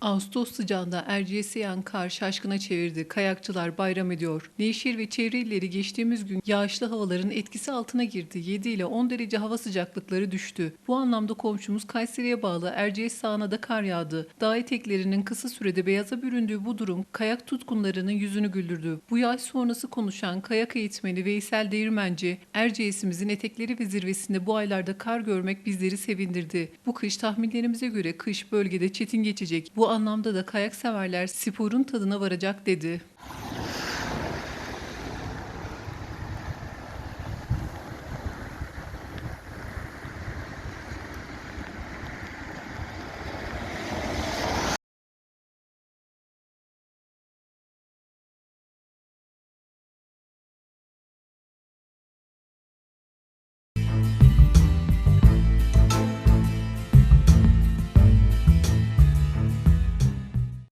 Ağustos sıcağında Erciyes'e yağan kar şaşkına çevirdi. Kayakçılar bayram ediyor. Nevşehir ve çevre illeri geçtiğimiz gün yağışlı havaların etkisi altına girdi. 7 ile 10 derece hava sıcaklıkları düştü. Bu anlamda komşumuz Kayseri'ye bağlı Erciyes sağına da kar yağdı. Dağ eteklerinin kısa sürede beyaza büründüğü bu durum kayak tutkunlarının yüzünü güldürdü. Bu yağış sonrası konuşan kayak eğitmeni Veysel Değirmenci, Erciyes'imizin etekleri ve zirvesinde bu aylarda kar görmek bizleri sevindirdi. Bu kış tahminlerimize göre kış bölgede çetin geçecek. Bu anlamda da kayak severler sporun tadına varacak dedi.